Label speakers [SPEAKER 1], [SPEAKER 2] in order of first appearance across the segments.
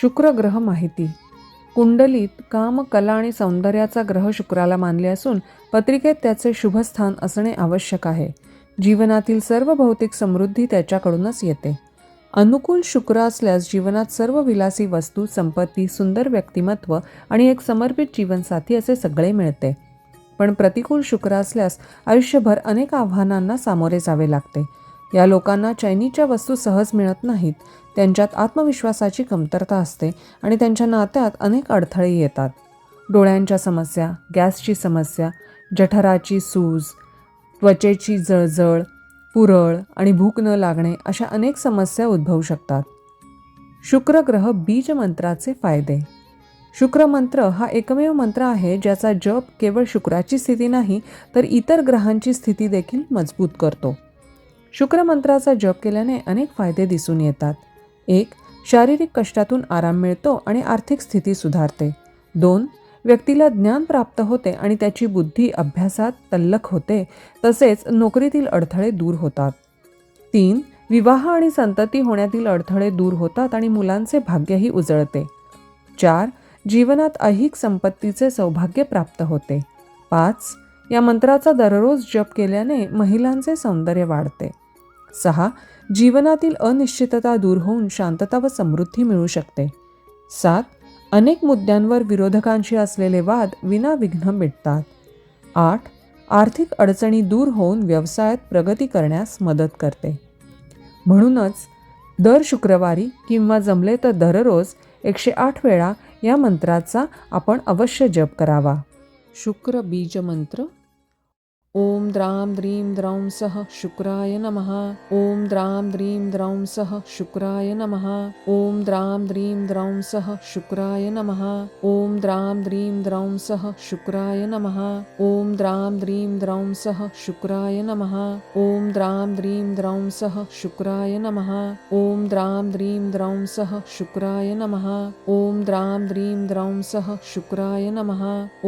[SPEAKER 1] शुक्र ग्रह माहिती. कुंडलीत काम कला आणि सौंदर्याचा ग्रह शुक्राला मानले असून पत्रिकेत त्याचे शुभस्थान असणे आवश्यक आहे. जीवनातील सर्व भौतिक समृद्धी त्याच्याकडूनच येते. अनुकूल शुक्र असल्यास जीवनात सर्व विलासी वस्तू संपत्ती सुंदर व्यक्तिमत्व आणि एक समर्पित जीवनसाथी असे सगळे मिळते. पण प्रतिकूल शुक्र असल्यास आयुष्यभर अनेक आव्हानांना सामोरे जावे लागते. या लोकांना चैनीच्या वस्तू सहज मिळत नाहीत. त्यांच्यात आत्मविश्वासाची कमतरता असते आणि त्यांच्या नात्यात अनेक अडथळे येतात. डोळ्यांच्या समस्या गॅसची समस्या जठराची सूज त्वचेची जळजळ पुरळ आणि भूक न लागणे अशा अनेक समस्या उद्भवू शकतात. शुक्र ग्रह बीज मंत्राचे फायदे. शुक्र मंत्र हा एकमेव मंत्र आहे ज्याचा जप केवळ शुक्राची स्थिती नाही तर इतर ग्रहांची स्थिती देखील मजबूत करतो. शुक्रमंत्राचा जप केल्याने अनेक फायदे दिसून येतात. एक शारीरिक कष्टातून आराम मिळतो आणि आर्थिक स्थिती सुधारते. दोन व्यक्तीला ज्ञान प्राप्त होते आणि त्याची बुद्धी अभ्यासात तल्लख होते तसेच नोकरीतील अडथळे दूर होतात. तीन विवाह आणि संतती होण्यातील अडथळे दूर होतात आणि मुलांचे भाग्यही उजळते. चार जीवनात ऐहिक संपत्तीचे सौभाग्य प्राप्त होते. पाच या मंत्राचा दररोज जप केल्याने महिलांचे सौंदर्य वाढते. सहा जीवनातील अनिश्चितता दूर होऊन शांतता व समृद्धी मिळू शकते. सात अनेक मुद्द्यांवर विरोधकांशी असलेले वाद विनाविघ्न मिटतात. आठ आर्थिक अडचणी दूर होऊन व्यवसायात प्रगती करण्यास मदत करते. म्हणूनच दर शुक्रवारी किंवा जमले तर दररोज एकशे आठ वेळा या मंत्राचा आपण अवश्य जप करावा. शुक्र बीज मंत्र ॐ द्रां द्रीं द्रौं सः शुक्राय नमः। ॐ द्रां द्रीं द्रौं सः शुक्राय नमः। ॐ द्रां द्रीं द्रौं सः शुक्राय नमः। ॐ द्रां द्रीं द्रौं सः शुक्राय नमः। ॐ द्रां द्रीं द्रौं सः शुक्राय नमः। ॐ द्रां द्रीं द्रौं सः शुक्राय नमः। ॐ द्रां द्रीं द्रौं सः शुक्राय नमः। ॐ द्रां द्रीं द्रौं सः शुक्राय नमः।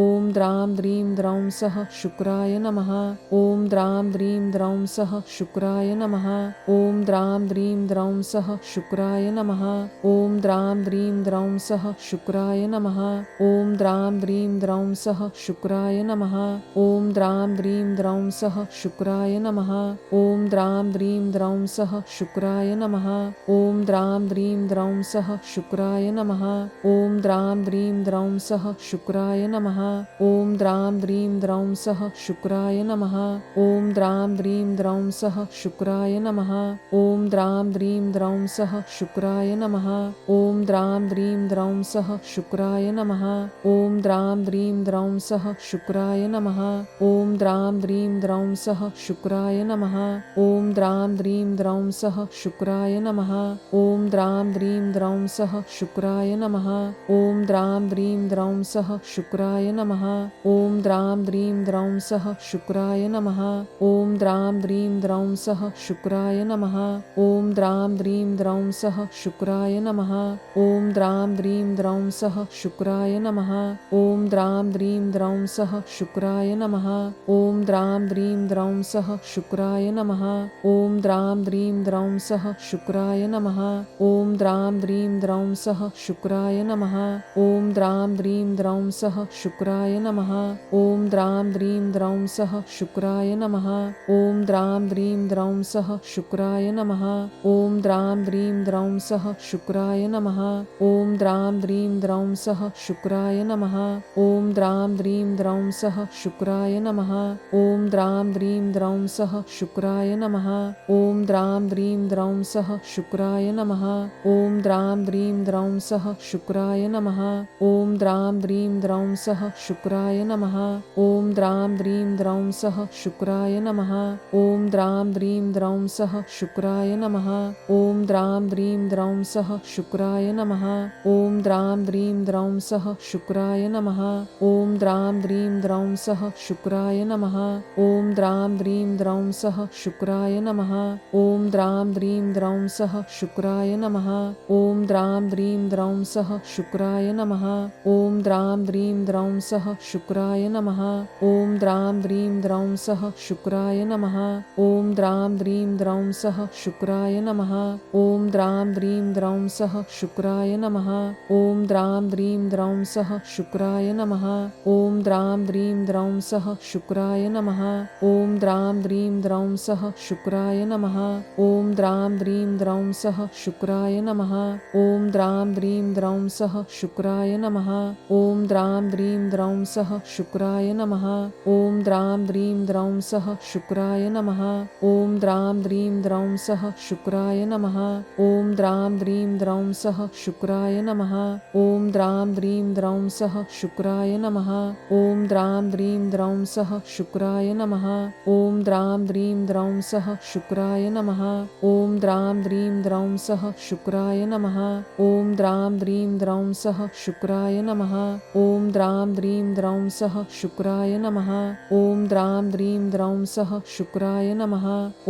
[SPEAKER 1] ॐ द्रां द्रीं द्रौं सः शुक्राय नमः। ॐ द्रां द्रीं द्रौं सः शुक्राय नमः। ॐ द्रां द्रीं द्रौं सः शुक्राय नमः। ॐ द्रां द्रीं द्रौं सः शुक्राय नमः। ॐ द्रां द्रीं द्रौं सः शुक्राय नमः। ॐ द्रां द्रीं द्रौं सः शुक्राय नमः। ॐ द्रां द्रीं द्रौं सः शुक्राय नमः। ॐ द्रां द्रीं द्रौं सः शुक्राय नमः। ॐ द्रां द्रीं द्रौं सः शुक्राय नमः। ॐ द्रां द्रीं द्रौं सः शुक्राय नमः। ॐ द्रां द्रीं द्रौं सः शुक्राय नमः। ॐ द्रां द्रीं द्रौं सः शुक्राय नमः। ॐ द्रां द्रीं द्रौं सः शुक्राय नमः। ॐ द्रां द्रीं द्रौं सः शुक्राय नमः। ॐ द्रां द्रीं द्रौं सः शुक्राय नमः। ॐ द्रां द्रीं द्रौं सः शुक्राय नमः। ॐ द्रां द्रीं द्रौं सः शुक्राय नमः। ॐ द्रां द्रीं द्रौं सः शुक्राय नमः। ॐ द्रां द्रीं द्रौं सः शुक्राय नमः। ॐ द्रां द्रीं द्रौं सः शुक्राय नमः। ॐ द्रां द्रीं द्रौं सः शुक्राय नमः। ॐ द्रां द्रीं द्रौं सः शुक्राय नमः। ॐ द्रां द्रीं द्रौं सः शुक्राय नमः। ॐ द्रां द्रीं द्रौं सः शुक्राय नमः। ॐ द्रां द्रीं द्रौं सः शुक्राय नमः। ॐ द्रां द्रीं द्रौं सः शुक्राय नमः। ॐ द्रां द्रीं द्रौं सः शुक्राय नमः। ॐ द्रां द्रीं द्रौं सः शुक्राय नमः। ॐ द्रां द्रीं द्रौं सह शुक्राय नमः। ॐ द्रां द्रीं द्रौं सह शुक्राय नमः। ॐ द्रां द्रीं द्रौं सह शुक्राय नमः। ॐ द्रां द्रीं द्रौं सह शुक्राय नमः। ॐ द्रां द्रीं द्रौं सह शुक्राय नमः। ॐ द्रां द्रीं द्रौं सह शुक्राय नमः। ॐ द्रां द्रीं द्रौं सह शुक्राय नमः। ॐ द्रां द्रीं द्रौं सह शुक्राय नमः। ॐ द्रां द्रीं द्रौं सः शुक्राय नमः। ॐ द्रां द्रीं द्रौं सः शुक्राय नमः। ॐ द्रां द्रीं द्रौं सः शुक्राय नमः। ॐ द्रां द्रीं द्रौं सः शुक्राय नमः। ॐ द्रां द्रीं द्रौं सः शुक्राय नमः। ॐ द्रां द्रीं द्रौं सः शुक्राय नमः। ॐ द्रां द्रीं द्रौं सः शुक्राय नमः। ॐ द्रां द्रीं द्रौं सः शुक्राय नमः। ॐ द्रां द्रीं द्रौं सः शुक्राय नमः। ॐ द्रां द्रीं द्रौं सः शुक्राय नमः। ॐ द्रां द्रीं द्रौं सः शुक्राय नमः। ॐ द्रां द्रीं द्रौं सः शुक्राय नमः। ॐ द्रां द्रीं द्रौं सः शुक्राय नमः। ॐ द्रां द्रीं द्रौं सः शुक्राय नमः। ॐ द्रां द्रीं द्रौं सः शुक्राय नमः। ॐ द्रां द्रीं द्रौं सः शुक्राय नमः। ॐ द्रां द्रीं द्रौं सः शुक्राय नमः। ॐ द्रां द्रीं द्रौं सः शुक्राय नमः। ॐ द्रां द्रीं द्रौं सः शुक्राय नमः। ॐ द्रां द्रीं द्रौं सः शुक्राय नमः। ॐ द्रां द्रीं द्रौं सः शुक्राय नमः। ॐ द्रां द्रीं द्रौं सः शुक्राय नमः। ॐ द्रां द्रीं द्रौं सः शुक्राय नमः। ॐ द्रां द्रीं द्रौं सः शुक्राय नमः। ॐ द्रां द्रीं द्रौं सः शुक्राय नमः। ॐ द्रां द्रीं द्रौं सः शुक्राय नमः। ॐ द्रां द्रीं द्रौं सः शुक्राय नमः। ॐ द्रां द्रीं द्रौं सः शुक्राय नमः।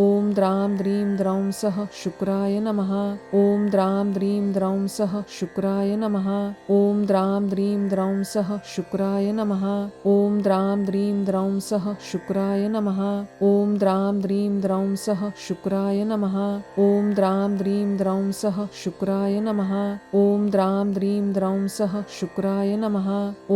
[SPEAKER 1] ॐ द्रां द्रीं द्रौं सः शुक्राय नमः। ॐ द्रां द्रीं द्रौं सः शुक्राय नमः। ॐ द्रां द्रीं द्रौं सः शुक्राय नमः। ॐ द्रां द्रीं द्रौं सः शुक्राय नमः। ॐ द्रां द्रीं द्रौं सः शुक्राय नमः। ॐ द्रां द्रीं द्रौं सः शुक्राय नमः। ॐ द्रां द्रीं द्रौं सः शुक्राय नमः।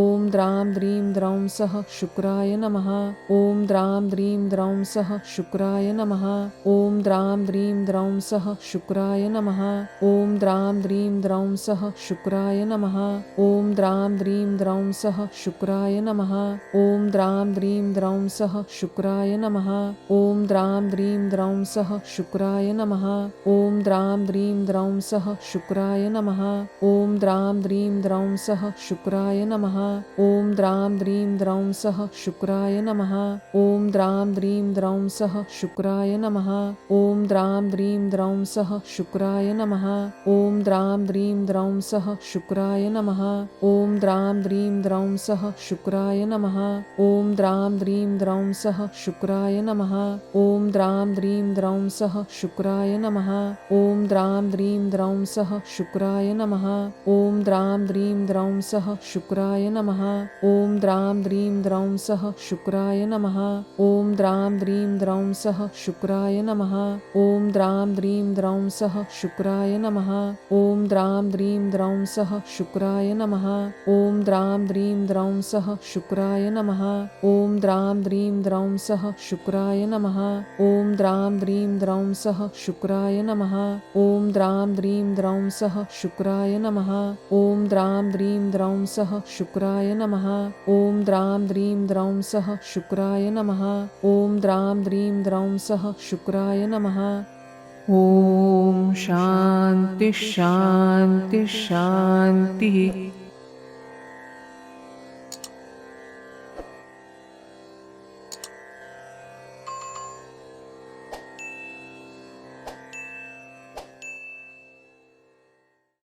[SPEAKER 1] ॐ द्रां द्रीं द्रौं सः शुक्राय नमः। ॐ द्रां द्रीं द्रौं सः शुक्राय नमः। ॐ द्रां द्रीं द्रौं सः शुक्राय नमः। ॐ द्रां द्रीं द्रौं सः शुक्राय नमः। ॐ द्रां द्रीं द्रौं सः शुक्राय नमः। ॐ द्रां द्रीं द्रौं सः शुक्राय नमः। ॐ द्रां द्रीं द्रौं सः शुक्राय नमः। ॐ द्रां द्रीं द्रौं सः शुक्राय नमः। ॐ द्रां द्रीं द्रौं सः शुक्राय नमः। ॐ द्रां द्रीं द्रौं सः शुक्राय नमः ॐ द्रां द्रीं द्रौं सः शुक्राय नमः। ॐ द्रां द्रीं द्रौं सः शुक्राय नमः। ॐ द्रां द्रीं द्रौं सः शुक्राय नमः। ॐ द्रां द्रीं द्रौं सः शुक्राय नमः। ॐ द्रां द्रीं द्रौं सः शुक्राय नमः। ॐ द्रां द्रीं द्रौं सः शुक्राय नमः। ॐ द्रां द्रीं द्रौं सः शुक्राय नमः। ॐ द्रां द्रीं द्रौं सः शुक्राय नमः। ॐ द्रां द्रीं द्रौं सः शुक्राय नमः ॐ द्रां द्रीं द्रौं सः शुक्राय नमः। ॐ द्रां द्रीं द्रौं सः शुक्राय नमः। ॐ द्रां द्रीं द्रौं सः शुक्राय नमः। ॐ द्रां द्रीं द्रौं सः शुक्राय नमः। ॐ द्रां द्रीं द्रौं सः शुक्राय नमः। ॐ द्रां द्रीं द्रौं सः शुक्राय नमः। ॐ द्रां द्रीं द्रौं सः शुक्राय नमः। ॐ द्रां द्रीं द्रौं सः शुक्राय नमः। ॐ द्रां द्रीं द्रौं सः शुक्राय नमः। ॐ द्रां द्रीं द्रौं सः शुक्राय नमः। ॐ शान्ति शान्ति शान्तिः